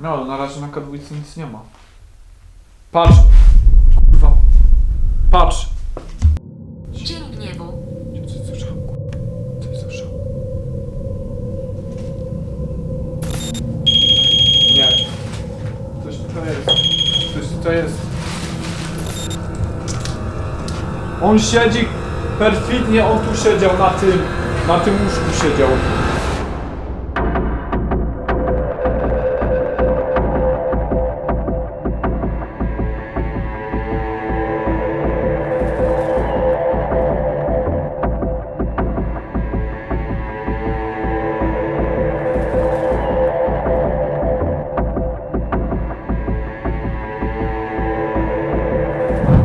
No, na razie na kadłubicy nic nie ma. Patrz! Kurwa. Patrz! Dzień gniewu. Coś słyszałem, kurwa. Coś słyszałem. Nie. Coś tutaj jest. Coś tutaj jest. On siedzi perfidnie, on tu siedział na tym, na tym łóżku siedział.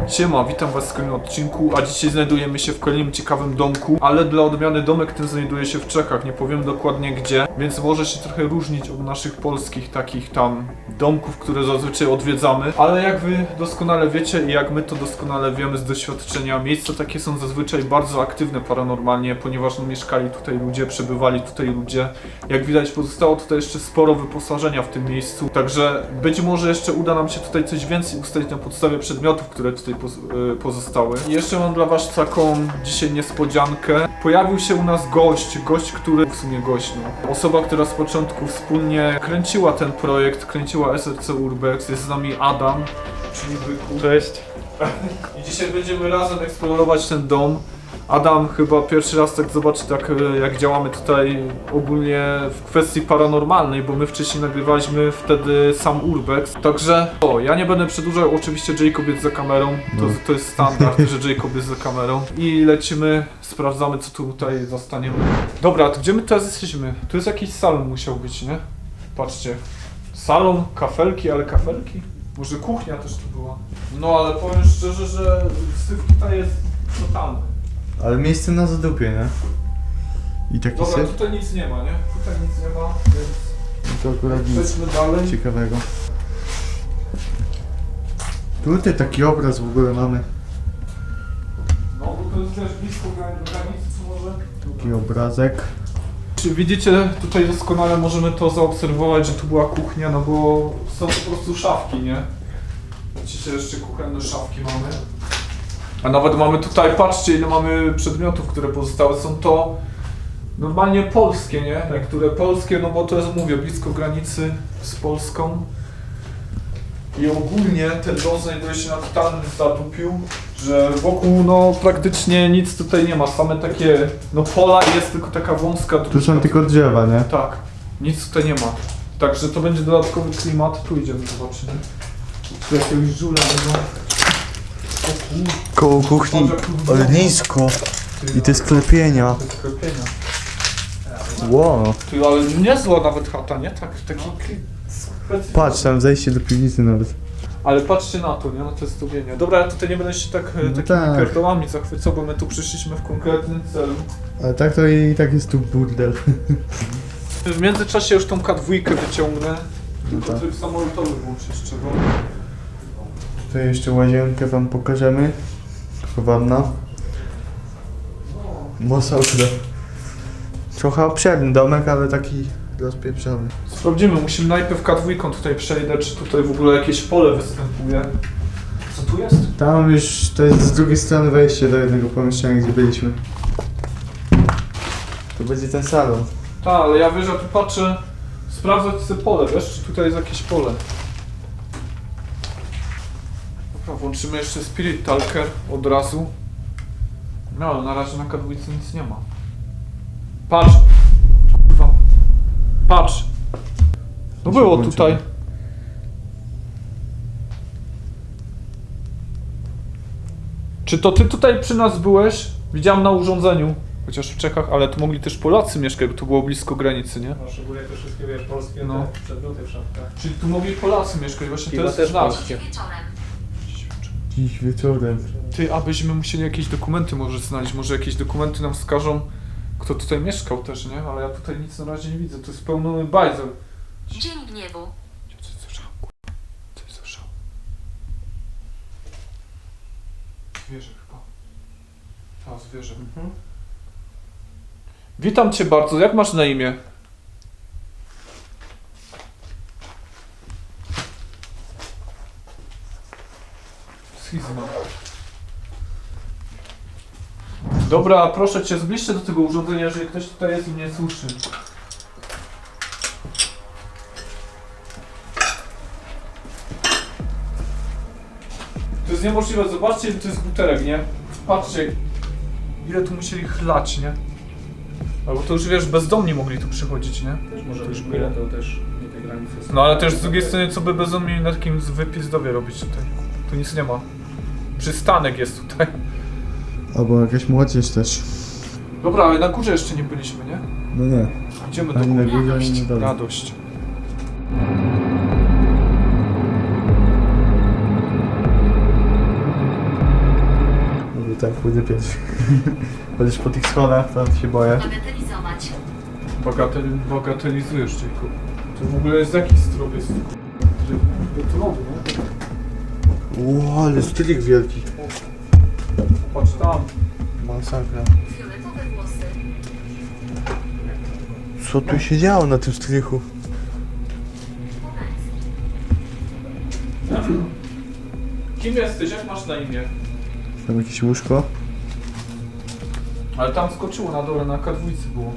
Siema, witam was w kolejnym odcinku, a dzisiaj znajdujemy się w kolejnym ciekawym domku, ale dla odmiany domek ten znajduje się w Czechach, nie powiem dokładnie gdzie, więc może się trochę różnić od naszych polskich takich tam domków, które zazwyczaj odwiedzamy, ale jak wy doskonale wiecie i jak my to doskonale wiemy z doświadczenia, miejsca takie są zazwyczaj bardzo aktywne paranormalnie, ponieważ no, mieszkali tutaj ludzie, przebywali tutaj ludzie. Jak widać pozostało tutaj jeszcze sporo wyposażenia w tym miejscu, także być może jeszcze uda nam się tutaj coś więcej ustalić na podstawie przedmiotów, które tutaj poz- y, pozostały. I jeszcze mam dla was taką dzisiaj niespodziankę. Pojawił się u nas gość, gość, który w sumie gość, no. Osoba, która z początku wspólnie kręciła ten projekt, kręciła SRC Urbex, jest z nami Adam, czyli Byku. Cześć. I dzisiaj będziemy razem eksplorować ten dom. Adam chyba pierwszy raz tak zobaczy, tak e, jak działamy tutaj ogólnie w kwestii paranormalnej, bo my wcześniej nagrywaliśmy wtedy sam Urbex. Także o, ja nie będę przedłużał, oczywiście Jacob jest za kamerą, to, to jest standard, że Jacob jest za kamerą. I lecimy, sprawdzamy co tutaj zastaniemy. Dobra, to gdzie my teraz jesteśmy? Tu jest jakiś salon musiał być, nie? Patrzcie. Salon, kafelki, ale kafelki? Może kuchnia też tu była. No ale powiem szczerze, że syf tutaj jest totalny. Ale miejsce na zadupie, nie? I taki Dobra, syf? tutaj nic nie ma, nie? Tutaj nic nie ma, więc To akurat nic przejdźmy dalej. ciekawego. Tutaj taki obraz w ogóle mamy. No bo to jest też blisko gran- granicy, co może... Taki obrazek. Czy widzicie, tutaj doskonale możemy to zaobserwować, że tu była kuchnia, no bo są po prostu szafki, nie? Widzicie, jeszcze kuchenne szafki mamy. A nawet mamy tutaj, patrzcie ile mamy przedmiotów, które pozostały. Są to normalnie polskie, nie? Niektóre polskie, no bo to jest, mówię, blisko granicy z Polską. I ogólnie ten dom znajduje się na totalnym zatupiu, że wokół no praktycznie nic tutaj nie ma, same takie no pola jest tylko taka wąska Tu są tylko drzewa, nie? Tak, nic tutaj nie ma. Także to będzie dodatkowy klimat, tu idziemy zobaczymy. Tu jakiegoś żula będą. Koło kuchni, ale nisko. I te sklepienia. Wow. Ty, ale niezła nawet chata, nie? Tak, taki. Patrz, tam zejście do piwnicy nawet. Ale patrzcie na to, nie? Na te zdobienia. Dobra, ja tutaj nie będę się tak, e, No takimi tak. pierdołami zachwycał, bo my tu przyszliśmy w konkretnym celu. Ale tak to i tak jest tu burdel. W międzyczasie już tą K2 wyciągnę. No Tylko tak. tryb samolotowy włączyć trzeba. Tutaj jeszcze łazienkę wam pokażemy. Chowanna. Masakra. Trochę obszerny domek, ale taki rozpieprzony. Sprawdzimy, musimy najpierw K2 tutaj przejdę, czy tutaj w ogóle jakieś pole występuje. Co tu jest? Tam już to jest z drugiej strony wejście do jednego pomieszczenia, gdzie byliśmy. To będzie ten salon. Tak, ale ja wiesz, ja tu patrzę, sprawdzać sobie pole, wiesz, czy tutaj jest jakieś pole. Dobra, włączymy jeszcze Spirit Talker od razu. No, ale na razie na K2 nic nie ma. Patrz! Kurwa. Patrz! No było włączyło. tutaj. Czy to ty tutaj przy nas byłeś? Widziałem na urządzeniu. Chociaż w Czechach, ale tu mogli też Polacy mieszkać, bo to było blisko granicy, nie? No, szczególnie te wszystkie wiesz, polskie No. te przedmioty w szafkach. Czyli tu mogli Polacy mieszkać, właśnie to Piwo jest też znak. polskie. Wieczorem. Dziś wieczorem. Ty, abyśmy musieli jakieś dokumenty może znaleźć, może jakieś dokumenty nam wskażą, kto tutaj mieszkał też, nie? Ale ja tutaj nic na razie nie widzę, to jest pełny bajzel. Dzień gniewu. Coś słyszałem, kurwa. Coś słyszałem. Zwierzę chyba. Ta, zwierzę. Witam cię bardzo, jak masz na imię? Schizma. Dobra, proszę cię, zbliż się do tego urządzenia, jeżeli ktoś tutaj jest i mnie słyszy. To jest niemożliwe, zobaczcie, to jest butelek, nie? Patrzcie, ile tu musieli chlać, nie? Albo to już wiesz, bezdomni mogli tu przychodzić, nie? Też może To już było. to też nie tej granicy są. No ale też z drugiej strony, co by bezdomni na takim wypizdowie robić tutaj? Tu nic nie ma. Przystanek jest tutaj. Albo jakaś młodzież też. Dobra, ale na górze jeszcze nie byliśmy, nie? No nie. Idziemy do Ani na góry. górze, ani na dole. Radość. Mówię tak, pójdę pierwszy. Chociaż po tych schodach, to się boję. Bagatelizować. Bagateli bagatelizujesz, Jacob. To w ogóle jest jaki strop jest? Betonowy, nie? Ło, ale stylik wielki. Patrz tam. Masakra. Co tu się działo na tym strychu? Kim jesteś? Jak masz na imię? Tam jakieś łóżko? Ale tam skoczyło na dole, na K2 było.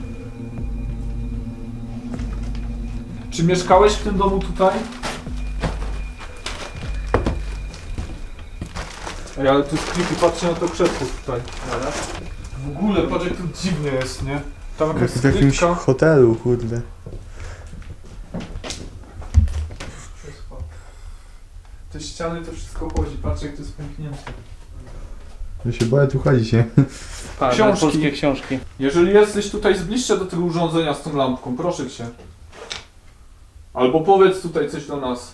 Czy mieszkałeś w tym domu tutaj? Ej, ale tu jest creepy, patrzcie na to krzesło tutaj. W ogóle, patrz jak to dziwnie jest, nie? Tam jakaś Jak w jakimś skrytka. hotelu, kurde. Te ściany to wszystko chodzi, patrz jak to jest pęknięte. Ja się boję tu chodzić, nie? Tak, Książki. polskie książki. Jeżeli jesteś tutaj się do tego urządzenia z tą lampką, proszę cię. Albo powiedz tutaj coś do nas.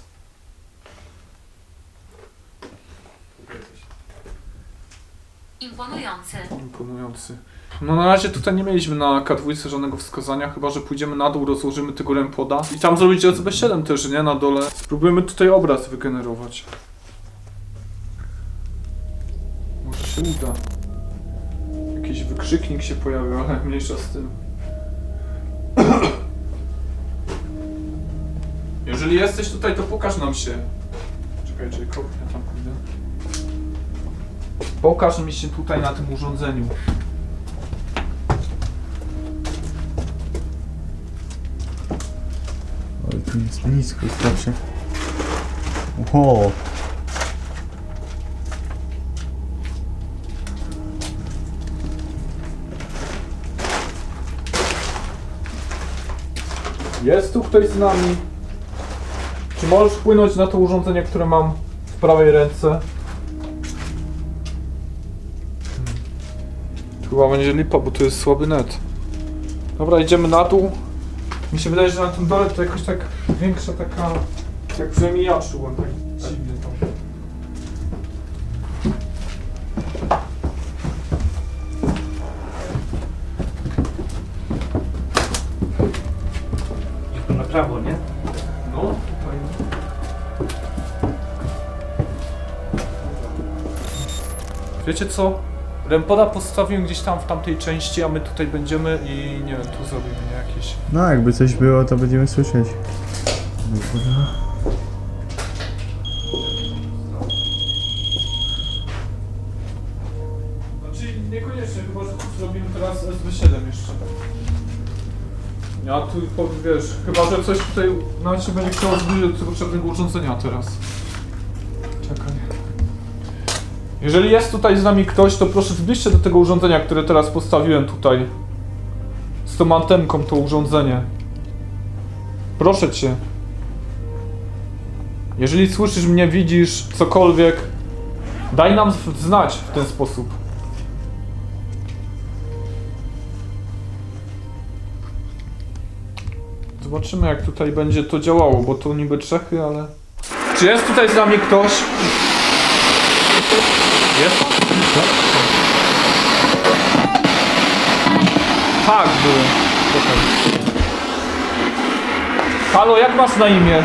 Imponujące. Imponujący. No na razie tutaj nie mieliśmy na K2 żadnego wskazania, chyba że pójdziemy na dół, rozłożymy tego rempoda. I tam zrobić SB7 też, nie? Na dole. Spróbujemy tutaj obraz wygenerować. Może się uda. Jakiś wykrzyknik się pojawił, ale mniejsza z tym. Jeżeli jesteś tutaj, to pokaż nam się. Czekaj, Jacob, ja tam pójdę. Pokaż mi się tutaj na tym urządzeniu. Ale tu jest nisko strasznie. Oho. Jest tu ktoś z nami? Czy możesz wpłynąć na to urządzenie, które mam w prawej ręce? Chyba będzie lipa, bo tu jest słaby net. Dobra, idziemy na dół. Mi się wydaje, że na tym dole to jakoś tak większa taka... Jak przynajmniej ja czułem, tak dziwnie to. Tu na prawo, nie? No, tutaj. Wiecie co? Rempoda postawiłem gdzieś tam w tamtej części, a my tutaj będziemy i nie wiem, tu zrobimy nie, jakieś... No, jakby coś było, to będziemy słyszeć. Dobra. Znaczy niekoniecznie, chyba że tu zrobimy teraz SB7 jeszcze. Ja tu powiem, wiesz, chyba że coś tutaj nawet się będzie chciało zbliżyć do tego przedniego urządzenia teraz. Jeżeli jest tutaj z nami ktoś, to proszę zbliżcie do tego urządzenia, które teraz postawiłem tutaj. Z tą antenką to urządzenie. Proszę cię. Jeżeli słyszysz mnie, widzisz cokolwiek, daj nam znać w ten sposób. Zobaczymy jak tutaj będzie to działało, bo to niby Czechy, ale... Czy jest tutaj z nami ktoś? Jest? Tak, był. Czekaj. Halo, jak masz na imię?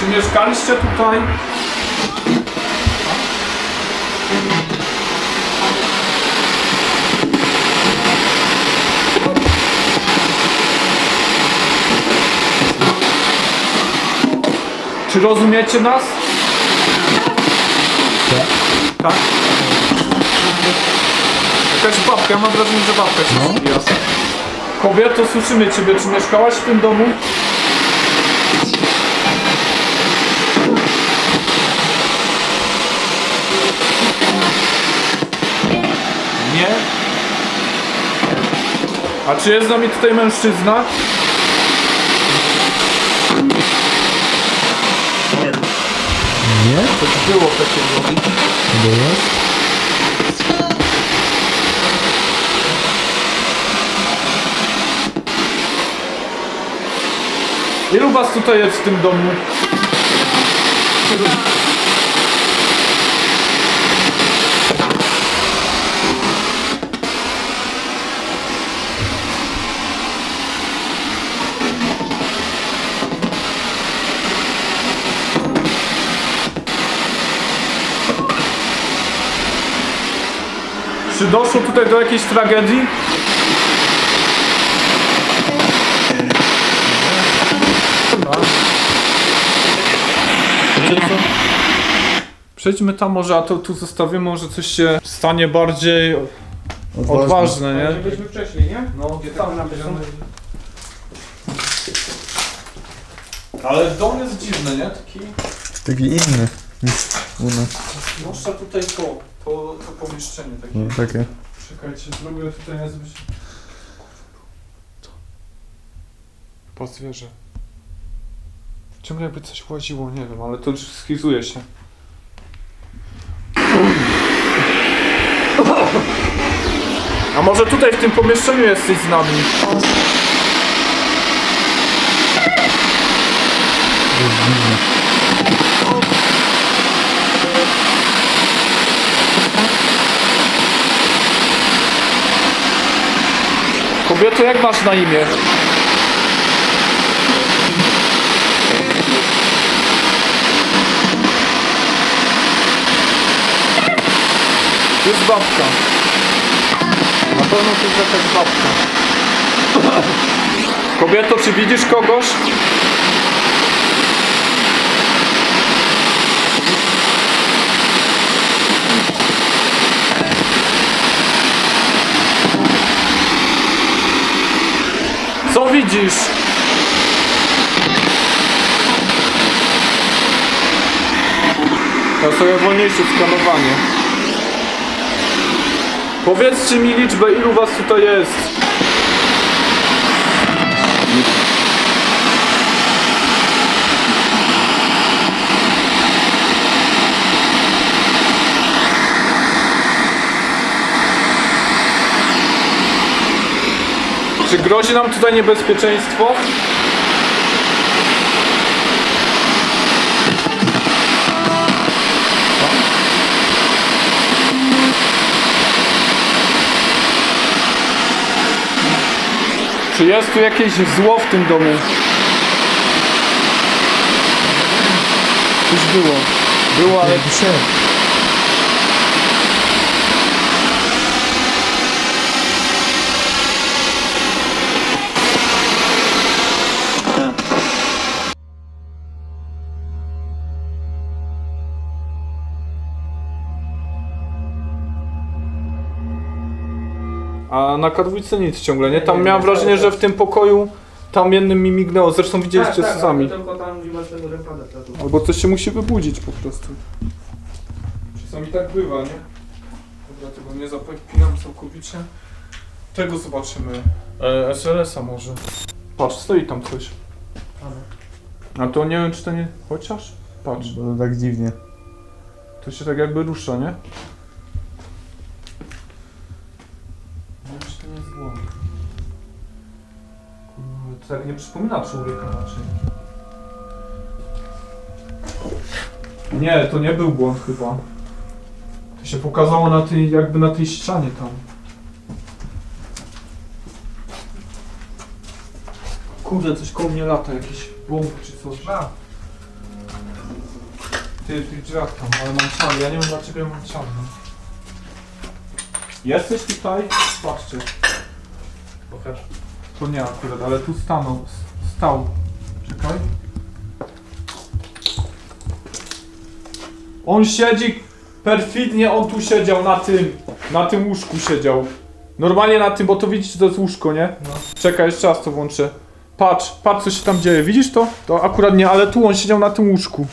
Czy mieszkaliście tutaj? Czy rozumiecie nas? Tak? Jakaś babka, ja mam wrażenie, że babka się no. zbija. Kobieto, słyszymy ciebie. Czy mieszkałaś w tym domu? Nie? A czy jest z nami tutaj mężczyzna? Nie? Coś było takiego. Bo jest? Ilu was tutaj jest w tym domu? Czy doszło tutaj do jakiejś tragedii? Przejdźmy tam może, a to tu zostawimy, może coś się stanie bardziej odważne, nie? Byliśmy wcześniej, nie? No, Gdzie tam napisane? Ale dom jest dziwny, nie? Taki... Taki inny niż u nas. Zwłaszcza tutaj to, to, to pomieszczenie takie. No, takie. Czekajcie, zrobię tutaj nazwę się... Po zwierzę. Ciągle jakby coś łaziło, nie wiem, ale to już schizuje się. A może tutaj w tym pomieszczeniu jesteś z nami? To jest dziwne. Kobieto, jak masz na imię? Jest babka. Na pewno to jest babka. Kobieto, czy widzisz kogoś? Co widzisz? Ja sobie wolniejsze skanowanie. Powiedzcie mi liczbę, ilu was tutaj jest. Czy grozi nam tutaj niebezpieczeństwo? Czy jest tu jakieś zło w tym domu? Już było. Było, ale A na kadwójce nic ciągle, nie? Tam miałem wrażenie, że w tym pokoju tam jednym mi mignęło, zresztą widzieliście tak, sami. tylko tam gdzie masz tego rempada. Albo coś się musi wybudzić po prostu. Czasami tak bywa, nie? Dobra, tego nie zapinam całkowicie. Tego zobaczymy. E, SLS-a może. Patrz, stoi tam coś. A to nie wiem, czy to nie... Chociaż? Patrz, Bo to tak dziwnie. to się tak jakby rusza? Nie tak nie przypomina człowieka raczej. Nie, to nie był błąd chyba. To się pokazało na tej, jakby na tej ścianie tam. Kurde, coś koło mnie lata, jakiś błąd czy coś. A, Ty, tych drzwiach tam, ale mam czarny, ja nie wiem dlaczego ja mam czarny. Jesteś tutaj? Patrzcie. pokaż. To nie akurat, ale tu stanął, s- stał. Czekaj. On siedzi perfidnie, on tu siedział na tym, na tym łóżku siedział. Normalnie na tym, bo to widzicie, to jest łóżko, nie? No. Czekaj, jeszcze raz to włączę. Patrz, patrz co się tam dzieje, widzisz to? To akurat nie, ale tu on siedział na tym łóżku.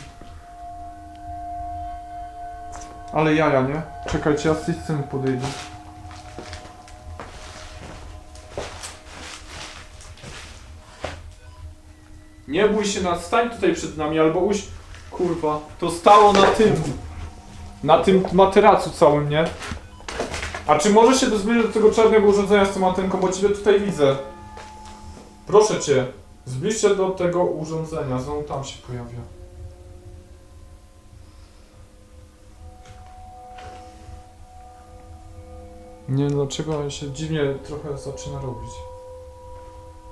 Ale jaja, nie? Czekajcie, ja z tej sceny podejdę. Nie bój się nas, stań tutaj przed nami, albo uś... Kurwa, to stało na tym. Na tym materacu całym, nie? A czy możesz się zbliżyć do tego czarnego urządzenia z tą antenką, bo ciebie tutaj widzę. Proszę cię, zbliż się do tego urządzenia, znowu tam się pojawia. Nie wiem dlaczego, ale się dziwnie trochę zaczyna robić.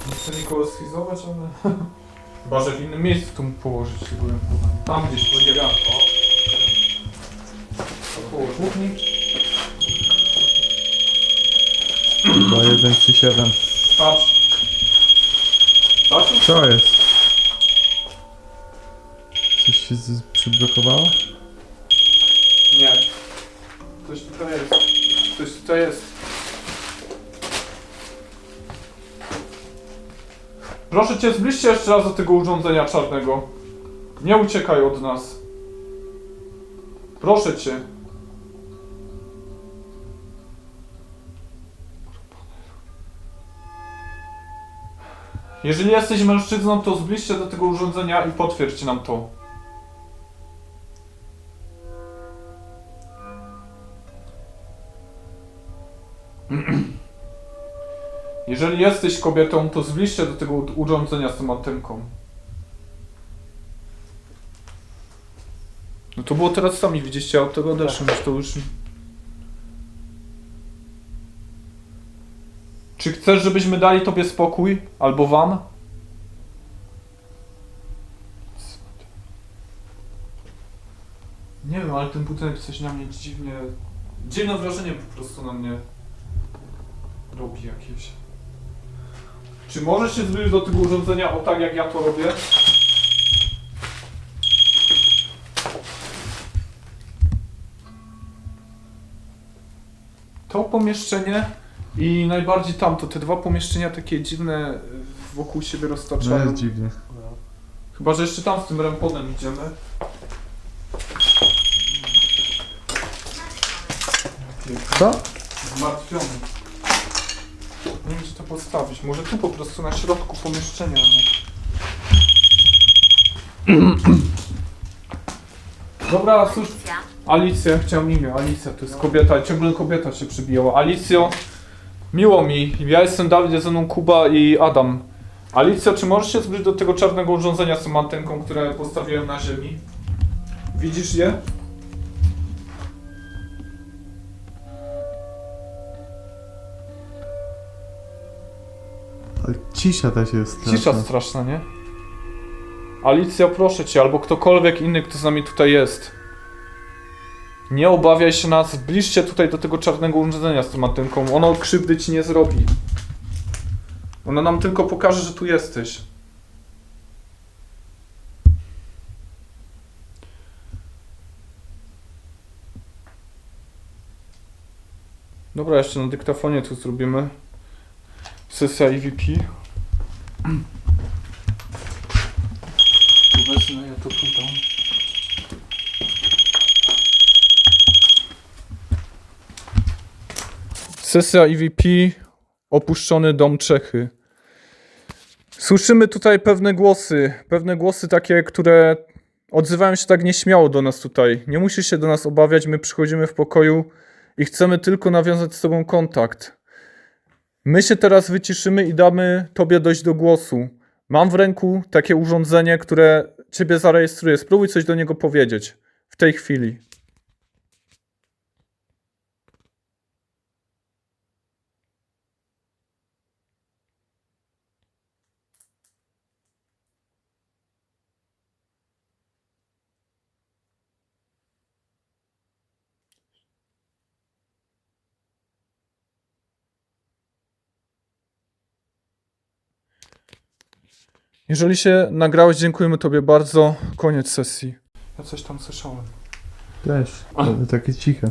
Nie chcę nikogo schizować, ale... Chyba, że w innym miejscu mógł położyć tego rękowania. Tam gdzieś będzie wiatr, o. Połóż kuchni. Chyba 1 czy 7. Patrz. Patrz? Co jest? Coś się z- przyblokowało? Nie. Coś tutaj jest. Coś tutaj jest. Proszę cię, zbliż się jeszcze raz do tego urządzenia czarnego. Nie uciekaj od nas. Proszę cię. Jeżeli jesteś mężczyzną, to zbliż się do tego urządzenia i potwierdź nam to. Jeżeli jesteś kobietą, to zbliż się do tego urządzenia z tą. No to było teraz sami widzieliście, od tego odeszłem, już to już... Czy chcesz, żebyśmy dali tobie spokój? Albo wam? Nie wiem, ale ten budynek coś na mnie dziwnie... Dziwne wrażenie po prostu na mnie robi jakieś. Czy możesz się zbliżyć do tego urządzenia o tak jak ja to robię? To pomieszczenie i najbardziej tamto, te dwa pomieszczenia takie dziwne wokół siebie No roztaczają. jest dziwnie. Chyba, że jeszcze tam z tym remponem idziemy. Co? Zmartwiony. Nie wiem, gdzie to postawić. Może tu po prostu na środku pomieszczenia. No. Dobra. Policja. Alicja, ja chciałem imię. Alicja, to jest kobieta. Ciągle kobieta się przybijała. Alicjo, miło mi. Ja jestem Dawid, jest ze mną Kuba i Adam. Alicjo, czy możesz się zbliżyć do tego czarnego urządzenia z tą antenką, które postawiłem na ziemi? Widzisz je? Cisza też jest. Cisza straszna. straszna, nie? Alicja, proszę cię, albo ktokolwiek inny, kto z nami tutaj jest. Nie obawiaj się nas, zbliż się tutaj do tego czarnego urządzenia z tą. Ono krzywdy ci nie zrobi. Ono nam tylko pokaże, że tu jesteś. Dobra, jeszcze na dyktafonie tu zrobimy. Sesja EVP. Tu ja to. Sesja EVP, opuszczony dom Czechy. Słyszymy tutaj pewne głosy, pewne głosy takie, które odzywają się tak nieśmiało do nas tutaj. Nie musisz się do nas obawiać, my przychodzimy w pokoju i chcemy tylko nawiązać z tobą kontakt. My się teraz wyciszymy i damy tobie dojść do głosu. Mam w ręku takie urządzenie, które ciebie zarejestruje. Spróbuj coś do niego powiedzieć w tej chwili. Jeżeli się nagrałeś, dziękujemy Tobie bardzo. Koniec sesji. Ja coś tam słyszałem. Też, ale takie ciche.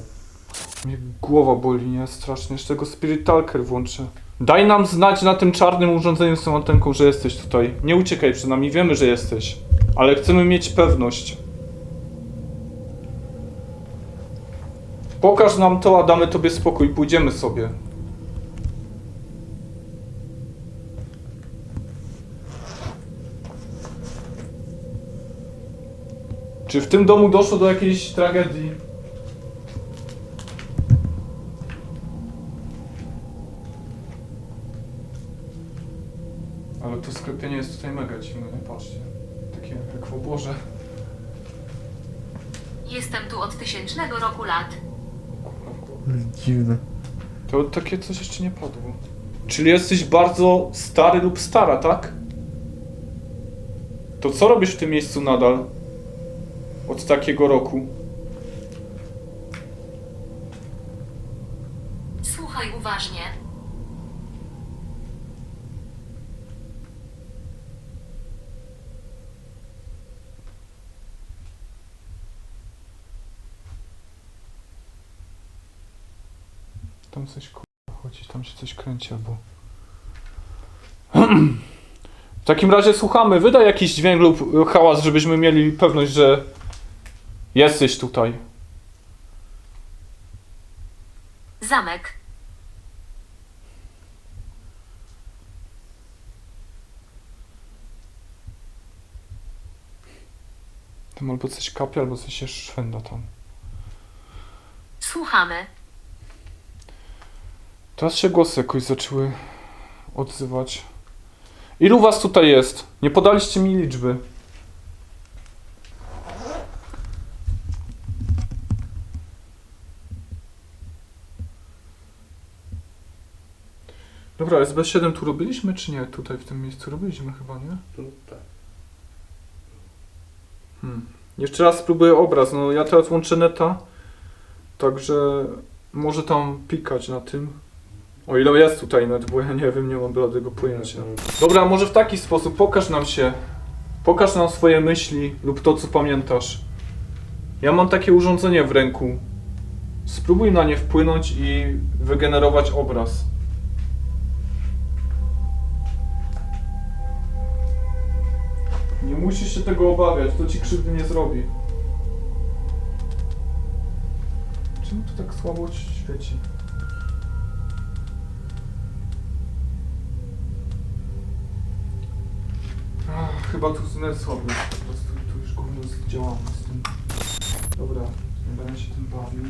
Mnie głowa boli, nie? Strasznie. Jeszcze tego Spirit Talker włączę. Daj nam znać na tym czarnym urządzeniu z tą antenką, że jesteś tutaj. Nie uciekaj przed nami, wiemy, że jesteś. Ale chcemy mieć pewność. Pokaż nam to, a damy tobie spokój. Pójdziemy sobie. Czy w tym domu doszło do jakiejś tragedii? Ale to sklepienie jest tutaj mega dziwne, nie patrzcie. Takie jak w oborze. Jestem tu od tysięcznego roku lat. Dziwne. To takie coś jeszcze nie padło. Czyli jesteś bardzo stary lub stara, tak? To co robisz w tym miejscu nadal? Od takiego roku? Słuchaj uważnie. Tam coś kurwa chodzi, tam się coś kręci albo... W takim razie słuchamy, wydaj jakiś dźwięk lub hałas, żebyśmy mieli pewność, że jesteś tutaj. Zamek. Tam albo coś kapie, albo coś się szwenda tam. Słuchamy. Teraz się głosy jakoś zaczęły odzywać. Ilu was tutaj jest? Nie podaliście mi liczby. Dobra, SB7 tu robiliśmy, czy nie? Tutaj w tym miejscu robiliśmy chyba, nie? Tu, tak. Hmm. Jeszcze raz spróbuję obraz. No ja teraz łączę neta, także może tam pikać na tym. O ile jest tutaj net, bo ja nie wiem, nie mam bladego pojęcia. Dobra, może w taki sposób, pokaż nam się. Pokaż nam swoje myśli lub to, co pamiętasz. Ja mam takie urządzenie w ręku. Spróbuj na nie wpłynąć i wygenerować obraz. Musisz się tego obawiać, to ci krzywdy nie zrobi. Czemu to tak słabo świeci? Ach, chyba tu net słaby po prostu, tu już gówno zdziałamy z tym. Dobra, nie będę się tym bawił.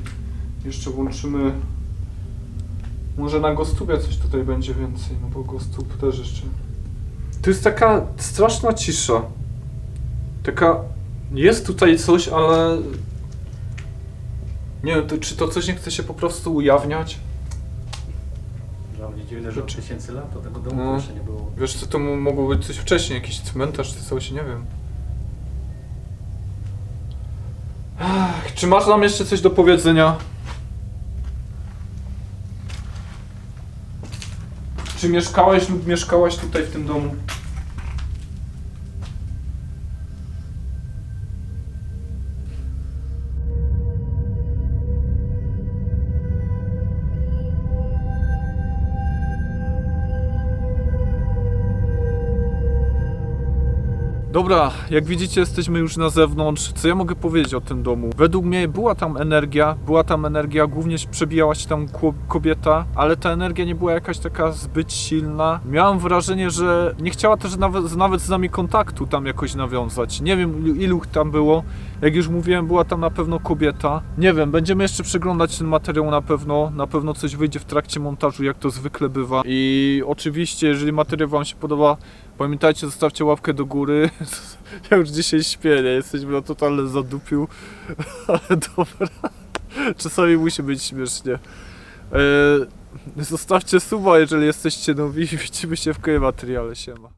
Jeszcze łączymy... Może na Gostubie coś tutaj będzie więcej, no bo Gostub też jeszcze... To jest taka straszna cisza. Taka. Jest tutaj coś, ale. Nie wiem, to, czy to coś nie chce się po prostu ujawniać? Dla mnie dziwne, że od tysięcy lat to tego domu No. jeszcze nie było. Wiesz, co to mo- mogło być coś wcześniej, jakiś cmentarz czy coś, nie wiem. Ach, czy masz nam jeszcze coś do powiedzenia? Czy mieszkałeś lub mieszkałaś tutaj w tym domu? Dobra, jak widzicie, jesteśmy już na zewnątrz. Co ja mogę powiedzieć o tym domu? Według mnie była tam energia, była tam energia, głównie przebijała się tam kobieta, ale ta energia nie była jakaś taka zbyt silna. Miałem wrażenie, że nie chciała też nawet, nawet z nami kontaktu tam jakoś nawiązać. Nie wiem, ilu- tam było. Jak już mówiłem, była tam na pewno kobieta. Nie wiem, będziemy jeszcze przeglądać ten materiał na pewno. Na pewno coś wyjdzie w trakcie montażu, jak to zwykle bywa. I oczywiście, jeżeli materiał Wam się podoba, pamiętajcie, zostawcie łapkę do góry. Ja już dzisiaj śpię, nie? Jesteśmy na totalnym zadupiu. Ale dobra. Czasami musi być śmiesznie. Eee, zostawcie suba, jeżeli jesteście nowi. Widzimy się w kolejnym materiale. Siema.